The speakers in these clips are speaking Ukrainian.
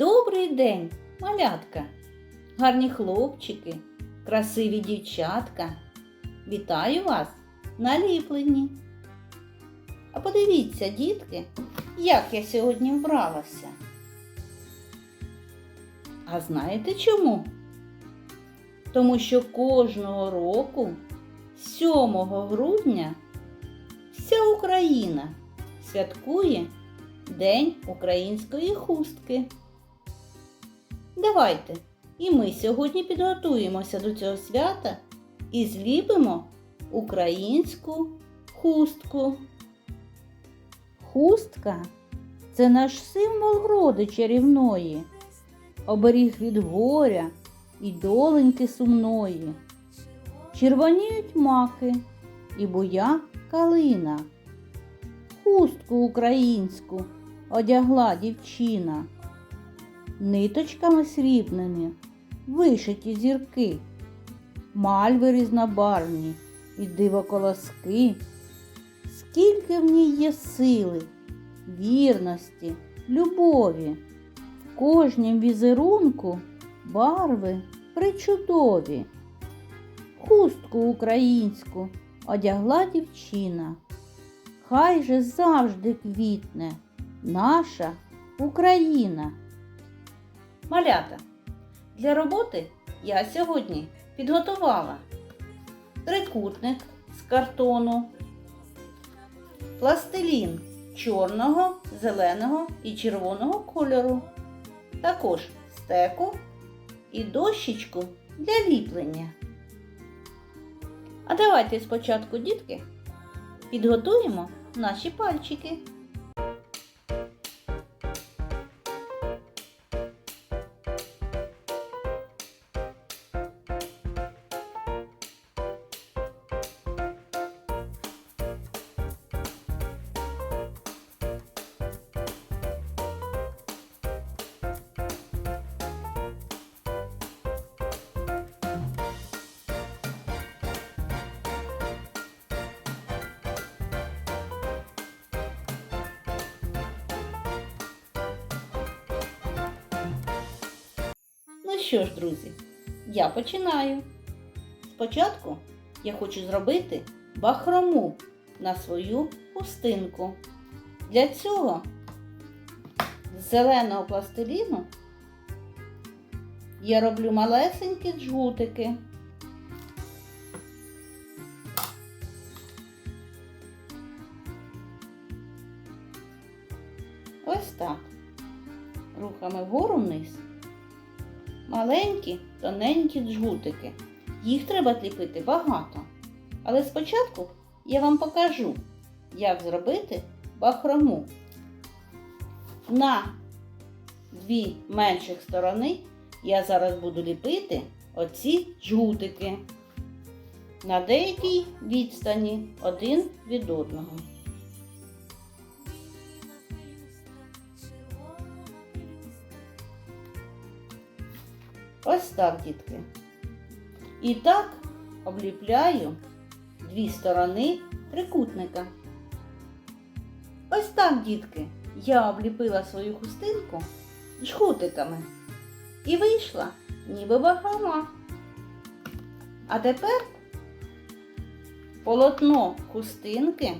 Добрий день, малятка, гарні хлопчики, красиві дівчатка. Вітаю вас на ліпленні. А подивіться, дітки, як я сьогодні вбралася. А знаєте чому? Тому що кожного року, 7 грудня, вся Україна святкує День української хустки. Давайте і ми сьогодні підготуємося до цього свята і зліпимо українську хустку. Хустка це наш символ вроди чарівної, оберіг від горя і доленьки сумної. Червоніють маки і буя калина. Хустку українську одягла дівчина. Ниточками срібними вишиті зірки, мальви різнобарвні і дивоколоски. Скільки в ній є сили, вірності, любові, в кожнім візерунку барви причудові. Хустку українську одягла дівчина. Хай же завжди квітне наша Україна. Малята, для роботи я сьогодні підготувала трикутник з картону, пластилін чорного, зеленого і червоного кольору, також стеку і дощечку для ліплення. А давайте спочатку, дітки, підготуємо наші пальчики. Що ж, друзі, я починаю. Спочатку я хочу зробити бахрому на свою хустинку. Для цього з зеленого пластиліну я роблю малесенькі джгутики. Ось так. Рухами вгору вниз маленькі, тоненькі джгутики. Їх треба ліпити багато. Але спочатку я вам покажу, як зробити бахрому. На дві менших сторони я зараз буду ліпити оці джгутики на деякій відстані один від одного. Ось так, дітки. І так обліпляю дві сторони трикутника. Ось так, дітки, я обліпила свою хустинку жгутиками і вийшла ніби бахрома. А тепер полотно хустинки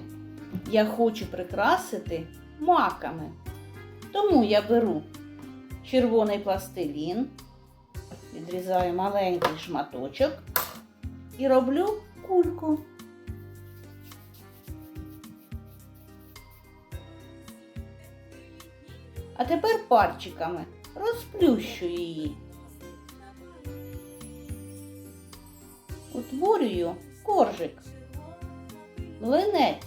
я хочу прикрасити маками. Тому я беру червоний пластилін відрізаю маленький шматочок і роблю кульку. А тепер пальчиками розплющу її. Утворюю коржик, млинець.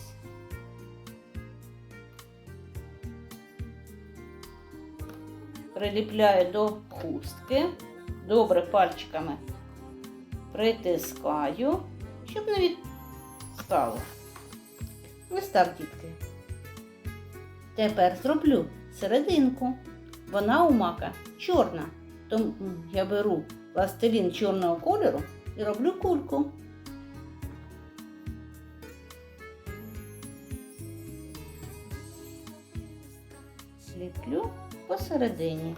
Приліпляю до хустки добре пальчиками притискаю, щоб не відстало. Так, дітки. Тепер зроблю серединку. Вона у мака чорна. Тому я беру пластилін чорного кольору і роблю кульку. Ліплю посередині.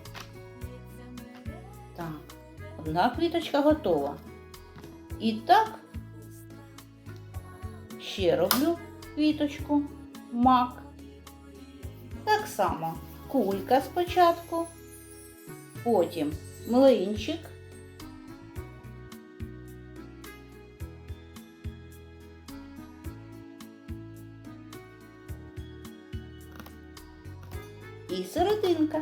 Одна квіточка готова. І так ще роблю квіточку, мак. Так само кулька спочатку, потім млинчик. І серединка.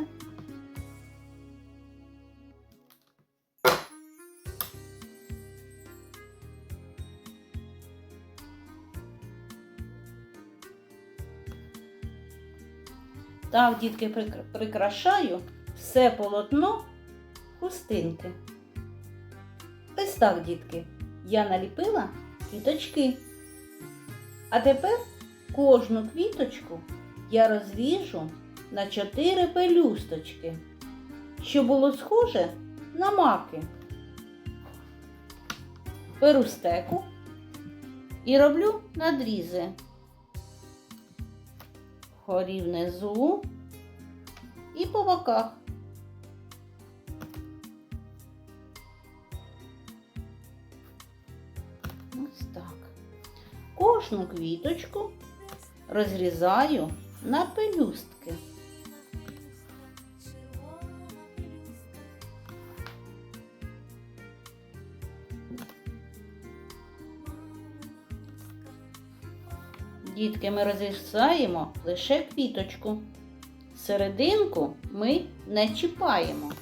Так, дітки, прикрашаю все полотно хустинки. Ось так, дітки, я наліпила квіточки. А тепер кожну квіточку я розріжу на чотири пелюсточки, щоб було схоже на маки. Беру стеку і роблю надрізи. Вгорі внизу і по боках. Ось так. Кожну квіточку розрізаю на пелюстки. Дітки, ми розрізаємо лише квіточку. Серединку ми не чіпаємо.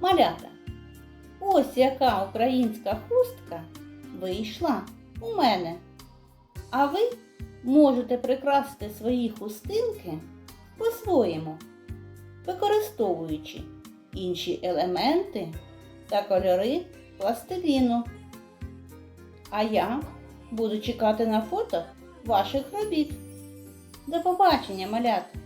Малята, ось яка українська хустка вийшла у мене. А ви можете прикрасити свої хустинки по-своєму використовуючи інші елементи та кольори пластиліну. А я буду чекати на фото ваших робіт. До побачення, малята!